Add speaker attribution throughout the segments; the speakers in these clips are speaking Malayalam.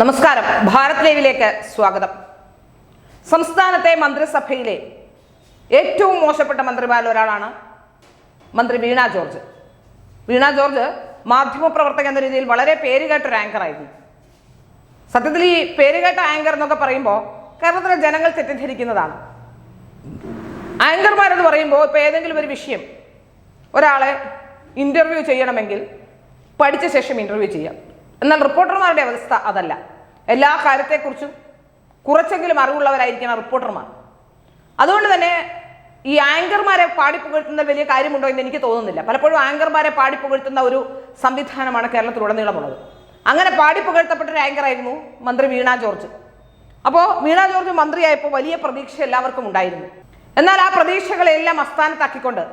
Speaker 1: നമസ്കാരം. ഭാരത് ലൈവിലേക്ക് സ്വാഗതം. സംസ്ഥാനത്തെ മന്ത്രിസഭയിലെ ഏറ്റവും മോശപ്പെട്ട മന്ത്രിമാരിൽ ഒരാളാണ് മന്ത്രി വീണ ജോർജ്. വീണ ജോർജ് മാധ്യമപ്രവർത്തക എന്ന രീതിയിൽ വളരെ പേരുകേട്ട ഒരു ആങ്കറായിരുന്നു സത്യത്തിൽ ഈ പേരുകേട്ട ആങ്കർ എന്നൊക്കെ പറയുമ്പോൾ കേരളത്തിലെ ജനങ്ങൾ തെറ്റിദ്ധരിക്കുന്നതാണ്. ആങ്കർമാരെന്ന് പറയുമ്പോൾ ഇപ്പോൾ ഏതെങ്കിലും ഒരു വിഷയം ഒരാളെ ഇന്റർവ്യൂ ചെയ്യണമെങ്കിൽ പഠിച്ച ശേഷം ഇന്റർവ്യൂ ചെയ്യാം. എന്നാൽ റിപ്പോർട്ടർമാരുടെ അവസ്ഥ അതല്ല. എല്ലാ കാര്യത്തെക്കുറിച്ചും കുറച്ചെങ്കിലും അറിവുള്ളവരായിരിക്കണം റിപ്പോർട്ടർമാർ. അതുകൊണ്ട് തന്നെ ഈ ആങ്കർമാരെ പാടിപ്പുകഴ്ത്തുന്ന വലിയ കാര്യമുണ്ടോ എന്ന് എനിക്ക് തോന്നുന്നില്ല. പലപ്പോഴും ആങ്കർമാരെ പാടിപ്പുകഴ്ത്തുന്ന ഒരു സംവിധാനമാണ് കേരളത്തിലുടനീളമുള്ളത്. അങ്ങനെ പാടിപ്പുകഴ്ത്തപ്പെട്ട ഒരു ആങ്കറായിരുന്നു മന്ത്രി വീണ ജോർജ്. അപ്പോൾ വീണ ജോർജ് മന്ത്രിയായപ്പോൾ വലിയ പ്രതീക്ഷ എല്ലാവർക്കും ഉണ്ടായിരുന്നു. എന്നാൽ ആ പ്രതീക്ഷകളെല്ലാം അസ്ഥാനത്താക്കിക്കൊണ്ട്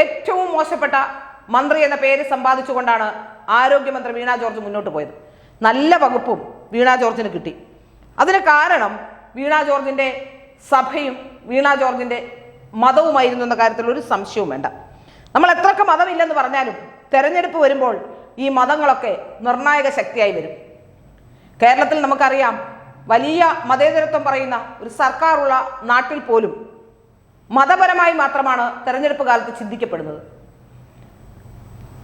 Speaker 1: ഏറ്റവും മോശപ്പെട്ട മന്ത്രി എന്ന പേര് സമ്പാദിച്ചുകൊണ്ടാണ് ആരോഗ്യമന്ത്രി വീണ ജോർജ് മുന്നോട്ട് പോയത്. നല്ല വകുപ്പും വീണ ജോർജിന് കിട്ടി. അതിന് കാരണം വീണ ജോർജിന്റെ സഭയും വീണ ജോർജിന്റെ മതവുമായിരുന്നു എന്ന കാര്യത്തിൽ ഒരു സംശയവും വേണ്ട. നമ്മൾ എത്രയൊക്കെ മതമില്ലെന്ന് പറഞ്ഞാലും തെരഞ്ഞെടുപ്പ് വരുമ്പോൾ ഈ മതങ്ങളൊക്കെ നിർണായക ശക്തിയായി വരും. കേരളത്തിൽ നമുക്കറിയാം വലിയ മതേതരത്വം പറയുന്ന ഒരു സർക്കാരുള്ള നാട്ടിൽ പോലും മതപരമായി മാത്രമാണ് തെരഞ്ഞെടുപ്പ് കാലത്ത് ചിന്തിക്കപ്പെടുന്നത്.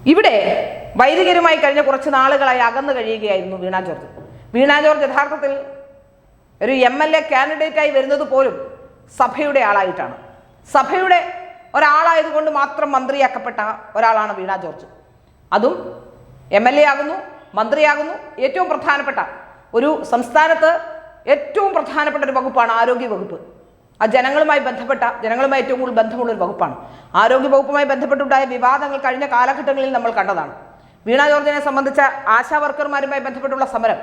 Speaker 1: ഇവിടെ വൈദികരുമായി കഴിഞ്ഞ കുറച്ച് നാളുകളായി അകന്നു കഴിയുകയായിരുന്നു വീണ ജോർജ്. വീണ ജോർജ് യഥാർത്ഥത്തിൽ ഒരു എം എൽ എ കാൻഡിഡേറ്റായി വരുന്നത് പോലും സഭയുടെ ആളായിട്ടാണ്. സഭയുടെ ഒരാളായതുകൊണ്ട് മാത്രം മന്ത്രിയാക്കപ്പെട്ട ഒരാളാണ് വീണ ജോർജ്. അതും എം എൽ എ ആകുന്നു മന്ത്രിയാകുന്നു. ഏറ്റവും പ്രധാനപ്പെട്ട ഒരു സംസ്ഥാനത്ത് ഏറ്റവും പ്രധാനപ്പെട്ട ഒരു വകുപ്പാണ് ആരോഗ്യ വകുപ്പ് ആ ജനങ്ങളുമായി ബന്ധപ്പെട്ട ജനങ്ങളുമായി ഏറ്റവും കൂടുതൽ ബന്ധമുള്ള ഒരു വകുപ്പാണ്. ആരോഗ്യ വകുപ്പുമായി ബന്ധപ്പെട്ടുണ്ടായ വിവാദങ്ങൾ കഴിഞ്ഞ കാലഘട്ടങ്ങളിൽ നമ്മൾ കണ്ടതാണ്. വീണ ജോർജിനെ സംബന്ധിച്ച ആശാ വർക്കർമാരുമായി ബന്ധപ്പെട്ടുള്ള സമരം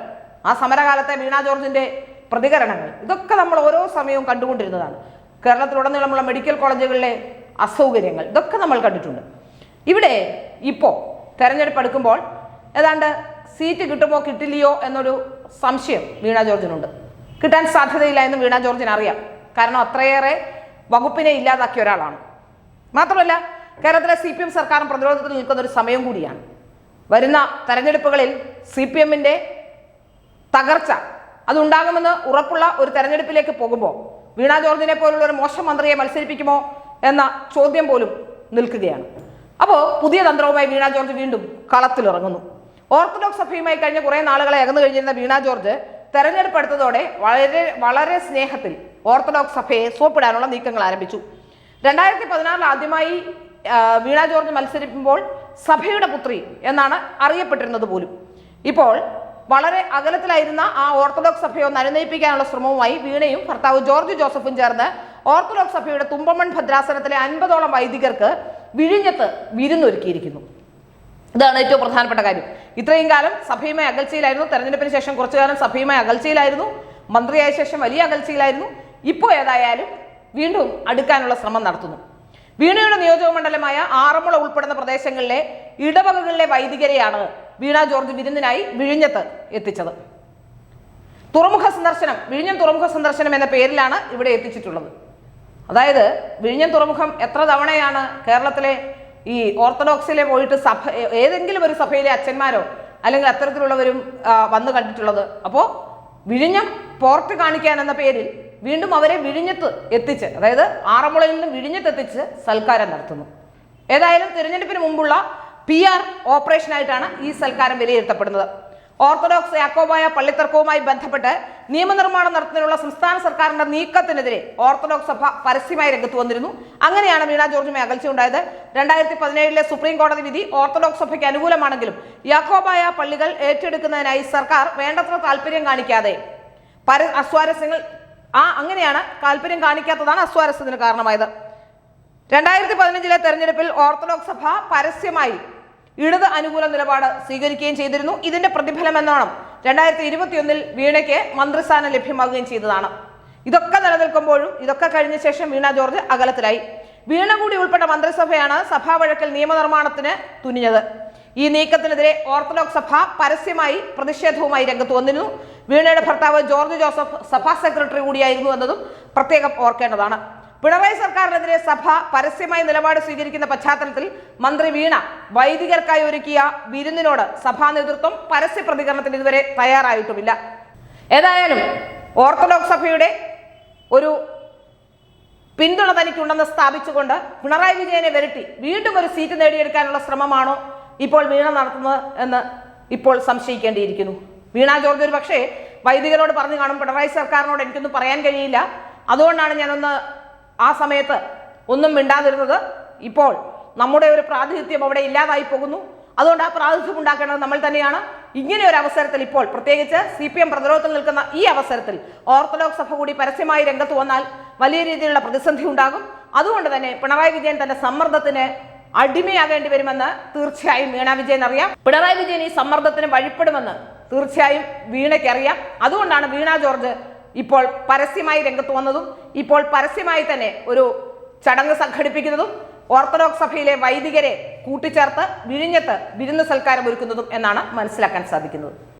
Speaker 1: ആ സമരകാലത്തെ വീണ ജോർജിന്റെ പ്രതികരണങ്ങൾ ഇതൊക്കെ നമ്മൾ ഓരോ സമയവും കണ്ടുകൊണ്ടിരുന്നതാണ്. കേരളത്തിലുടനീളമുള്ള മെഡിക്കൽ കോളേജുകളിലെ അസൗകര്യങ്ങൾ ഇതൊക്കെ നമ്മൾ കണ്ടിട്ടുണ്ട്. ഇവിടെ ഇപ്പോൾ തെരഞ്ഞെടുപ്പ് എടുക്കുമ്പോൾ ഏതാണ്ട് സീറ്റ് കിട്ടുമോ കിട്ടില്ലയോ എന്നൊരു സംശയം വീണ ജോർജിനുണ്ട്. കിട്ടാൻ സാധ്യതയില്ല എന്ന് വീണ ജോർജിന് അറിയാം കാരണം അത്രയേറെ വകുപ്പിനെ ഇല്ലാതാക്കിയ ഒരാളാണ്. മാത്രമല്ല കേരളത്തിലെ സി പി എം സർക്കാരും പ്രതിരോധത്തിൽ നിൽക്കുന്ന ഒരു സമയം കൂടിയാണ്. വരുന്ന തെരഞ്ഞെടുപ്പുകളിൽ സി പി എമ്മിന്റെ തകർച്ച അതുണ്ടാകുമെന്ന് ഉറപ്പുള്ള ഒരു തെരഞ്ഞെടുപ്പിലേക്ക് പോകുമ്പോൾ വീണ ജോർജിനെ പോലുള്ള ഒരു മോശം മന്ത്രിയെ മത്സരിപ്പിക്കുമോ എന്ന ചോദ്യം പോലും നിൽക്കുകയാണ്. അപ്പോൾ പുതിയ തന്ത്രവുമായി വീണ ജോർജ് വീണ്ടും കളത്തിലിറങ്ങുന്നു. ഓർത്തഡോക്സ് സഭയുമായി കഴിഞ്ഞ കുറേ നാളുകളെ അകന്നു കഴിഞ്ഞിരുന്ന വീണ ജോർജ് തെരഞ്ഞെടുപ്പ് എടുത്തതോടെ വളരെ വളരെ സ്നേഹത്തിൽ ഓർത്തഡോക്സ് സഭയെ സോപ്പിടാനുള്ള നീക്കങ്ങൾ ആരംഭിച്ചു. രണ്ടായിരത്തി പതിനാറിൽ ആദ്യമായി വീണ ജോർജ് മത്സരിക്കുമ്പോൾ സഭയുടെ പുത്രി എന്നാണ് അറിയപ്പെട്ടിരുന്നത് പോലും. ഇപ്പോൾ വളരെ അകലത്തിലായിരുന്ന ആ ഓർത്തഡോക്സ് സഭയോ ഒന്ന് അനുനയിപ്പിക്കാനുള്ള ശ്രമവുമായി വീണയും ഭർത്താവ് ജോർജ് ജോസഫും ചേർന്ന് ഓർത്തഡോക്സ് സഭയുടെ തുമ്പമൺ ഭദ്രാസനത്തിലെ അൻപതോളം വൈദികർക്ക് വിഴിഞ്ഞത്ത് വിരുന്നൊരുക്കിയിരിക്കുന്നു. ഇതാണ് ഏറ്റവും പ്രധാനപ്പെട്ട കാര്യം. ഇത്രയും കാലം സഭയുമായി അകൽച്ചയിലായിരുന്നു. തെരഞ്ഞെടുപ്പിന് ശേഷം കുറച്ചു കാലം സഭയുമായി അകൽച്ചയിലായിരുന്നു. മന്ത്രിയായ ശേഷം വലിയ അകൽച്ചയിലായിരുന്നു. ഇപ്പോൾ ഏതായാലും വീണ്ടും അടുക്കാനുള്ള ശ്രമം നടത്തുന്നു. വീണയുടെ നിയോജക മണ്ഡലമായ ആറന്മുള ഉൾപ്പെടുന്ന പ്രദേശങ്ങളിലെ ഇടവകകളിലെ വൈദികരെയാണ് വീണ ജോർജ് വിരുന്നിനായി വിഴിഞ്ഞത്ത് എത്തിച്ചത്. തുറമുഖ സന്ദർശനം വിഴിഞ്ഞം തുറമുഖ സന്ദർശനം എന്ന പേരിലാണ് ഇവിടെ എത്തിച്ചിട്ടുള്ളത്. അതായത് വിഴിഞ്ഞം തുറമുഖം എത്ര തവണയാണ് കേരളത്തിലെ ഈ ഓർത്തഡോക്സിലെ പോയിട്ട് സഭ ഏതെങ്കിലും ഒരു സഭയിലെ അച്ഛന്മാരോ അല്ലെങ്കിൽ അത്തരത്തിലുള്ളവരും വന്നു കണ്ടിട്ടുള്ളത്. അപ്പോൾ വിഴിഞ്ഞം പോർട്ട് കാണിക്കാൻ എന്ന പേരിൽ വീണ്ടും അവരെ വിഴിഞ്ഞത്ത് എത്തിച്ച് അതായത് ആറന്മുളയിൽ നിന്ന് വിഴിഞ്ഞത്ത് എത്തിച്ച് സൽക്കാരം നടത്തുന്നു. ഏതായാലും തിരഞ്ഞെടുപ്പിന് മുമ്പുള്ള പി ആർ ഓപ്പറേഷനായിട്ടാണ് ഈ സൽക്കാരം വിലയിരുത്തപ്പെടുന്നത്. ഓർത്തഡോക്സ് യാക്കോബായ പള്ളിത്തർക്കവുമായി ബന്ധപ്പെട്ട് നിയമനിർമ്മാണം നടത്തുന്നതിനുള്ള സംസ്ഥാന സർക്കാരിന്റെ നീക്കത്തിനെതിരെ ഓർത്തഡോക്സ് സഭ പരസ്യമായി രംഗത്ത് വന്നിരുന്നു. അങ്ങനെയാണ് വീണ ജോർജുമായി അകൽച്ച ഉണ്ടായത് രണ്ടായിരത്തി പതിനേഴിലെ സുപ്രീം കോടതി വിധി ഓർത്തഡോക്സ് സഭയ്ക്ക് അനുകൂലമാണെങ്കിലും യാക്കോബായ പള്ളികൾ ഏറ്റെടുക്കുന്നതിനായി സർക്കാർ വേണ്ടത്ര താല്പര്യം കാണിക്കാതെ പര അസ്വാരസ്യങ്ങൾ ആ അങ്ങനെയാണ് താല്പര്യം കാണിക്കാത്തതാണ് അസ്വാരസ്യത്തിന് കാരണമായത്. രണ്ടായിരത്തി പതിനഞ്ചിലെ തെരഞ്ഞെടുപ്പിൽ ഓർത്തഡോക്സ് സഭ പരസ്യമായി ഇടത് അനുകൂല നിലപാട് സ്വീകരിക്കുകയും ചെയ്തിരുന്നു. ഇതിന്റെ പ്രതിഫലം എന്നോണം രണ്ടായിരത്തി ഇരുപത്തിയൊന്നിൽ വീണയ്ക്ക് മന്ത്രിസ്ഥാനം ലഭ്യമാകുകയും ചെയ്തതാണ്. ഇതൊക്കെ നിലനിൽക്കുമ്പോഴും ഇതൊക്കെ കഴിഞ്ഞ ശേഷം വീണ ജോർജ് അകലത്തിലായി. വീണ കൂടി ഉൾപ്പെട്ട മന്ത്രിസഭയാണ് സഭാ വഴക്കിൽ നിയമനിർമ്മാണത്തിന് തുനിഞ്ഞത്. ഈ നീക്കത്തിനെതിരെ ഓർത്തഡോക്സ് സഭ പരസ്യമായി പ്രതിഷേധവുമായി രംഗത്ത് വന്നിരുന്നു. വീണയുടെ ഭർത്താവ് ജോർജ് ജോസഫ് സഭാ സെക്രട്ടറി കൂടിയായിരുന്നു എന്നതും പ്രത്യേകം ഓർക്കേണ്ടതാണ്. പിണറായി സർക്കാരിനെതിരെ സഭ പരസ്യമായി നിലപാട് സ്വീകരിക്കുന്ന പശ്ചാത്തലത്തിൽ മന്ത്രി വീണ വൈദികർക്കായി ഒരുക്കിയ വിരുന്നിനോട് സഭാ നേതൃത്വം പരസ്യ പ്രതികരണത്തിന് ഇതുവരെ തയ്യാറായിട്ടുമില്ല. ഏതായാലും ഓർത്തഡോക്സ് സഭയുടെ ഒരു പിന്തുണ തനിക്കുണ്ടെന്ന് സ്ഥാപിച്ചുകൊണ്ട് പിണറായി വിജയനെ വരട്ടി വീണ്ടും ഒരു സീറ്റ് നേടിയെടുക്കാനുള്ള ശ്രമമാണോ ഇപ്പോൾ വീണ നടത്തുന്നത് എന്ന് ഇപ്പോൾ സംശയിക്കേണ്ടിയിരിക്കുന്നു. വീണ ജോർജ് ഒരു പക്ഷേ വൈദികരോട് പറഞ്ഞു കാണും പിണറായി സർക്കാരിനോട് എനിക്കൊന്നും പറയാൻ കഴിയില്ല. അതുകൊണ്ടാണ് ഞാനൊന്ന് ആ സമയത്ത് ഒന്നും മിണ്ടാതിരുന്നത്. ഇപ്പോൾ നമ്മുടെ ഒരു പ്രാതിനിധ്യം അവിടെ ഇല്ലാതായി പോകുന്നു. അതുകൊണ്ട് ആ പ്രാതിനിധ്യം ഉണ്ടാക്കേണ്ടത് നമ്മൾ തന്നെയാണ്. ഇങ്ങനെ ഒരു അവസരത്തിൽ ഇപ്പോൾ പ്രത്യേകിച്ച് സി പി എം പ്രതിരോധത്തിൽ നിൽക്കുന്ന ഈ അവസരത്തിൽ ഓർത്തഡോക്സ് സഭ കൂടി പരസ്യമായി രംഗത്ത് വന്നാൽ വലിയ രീതിയിലുള്ള പ്രതിസന്ധി ഉണ്ടാകും. അതുകൊണ്ട് തന്നെ പിണറായി വിജയൻ തന്റെ സമ്മർദ്ദത്തിന് അടിമയാകേണ്ടി വരുമെന്ന് തീർച്ചയായും വീണ വിജയൻ അറിയാം. പിണറായി വിജയൻ ഈ സമ്മർദ്ദത്തിന് വഴിപ്പെടുമെന്ന് തീർച്ചയായും വീണയ്ക്കറിയാം അതുകൊണ്ടാണ് വീണ ജോർജ് ഇപ്പോൾ പരസ്യമായി രംഗത്ത് വന്നതും ഇപ്പോൾ പരസ്യമായി തന്നെ ഒരു ചടങ്ങ് സംഘടിപ്പിക്കുന്നതും ഓർത്തഡോക്സ് സഭയിലെ വൈദികരെ കൂട്ടിച്ചേർത്ത് വിഴിഞ്ഞത്ത് വിരുന്ന് സൽക്കാരം ഒരുക്കുന്നതും എന്നാണ് മനസ്സിലാക്കാൻ സാധിക്കുന്നത്.